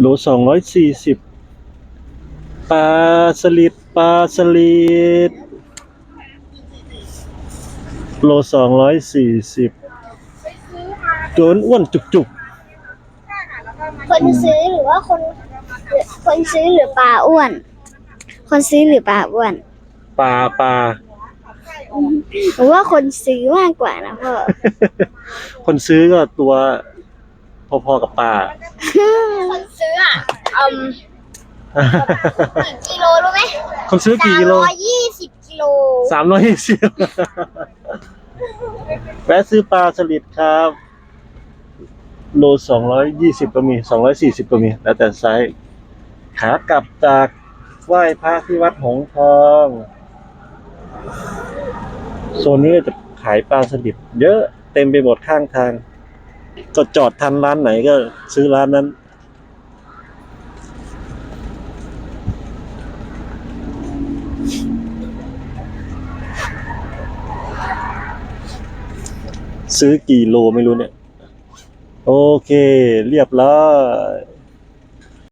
โลสองร้อยสี่สิบปลาสลิดปลาสลิดโลสองร้อยสี่สิบโจนอ้วนจุกจุกคนซื้อหรือว่าคน คนซื้อหรือปลาอ้วน คนซื้อหรือปลาอ้วน ปลาปลาหรือว่าคนซื้อมากกว่านะพ่อ คนซื้อก็ตัว พอๆกับปลาคนซื้ออะอืมกี่กิโลรู้ไหมคนซื้อกี่กิโลสามร้อยยี่สิบกิโลสามร้อยยี่สิบแวะซื้อปลาสลิดครับ โลสองร้อยยี่สิบก็มีสองร้อยสี่สิบก็มี แล้วแต่ไซส์ขากลับจากไหว้พระที่วัดหงส์ทองโซนนี้ก็จะขายปลาสลิดเยอะเต็มไปหมดข้างทาง ก็จอดทันร้านไหนก็ซื้อร้านนั้น ซื้อกี่โลไม่รู้เนี่ย โอเค เรียบร้อย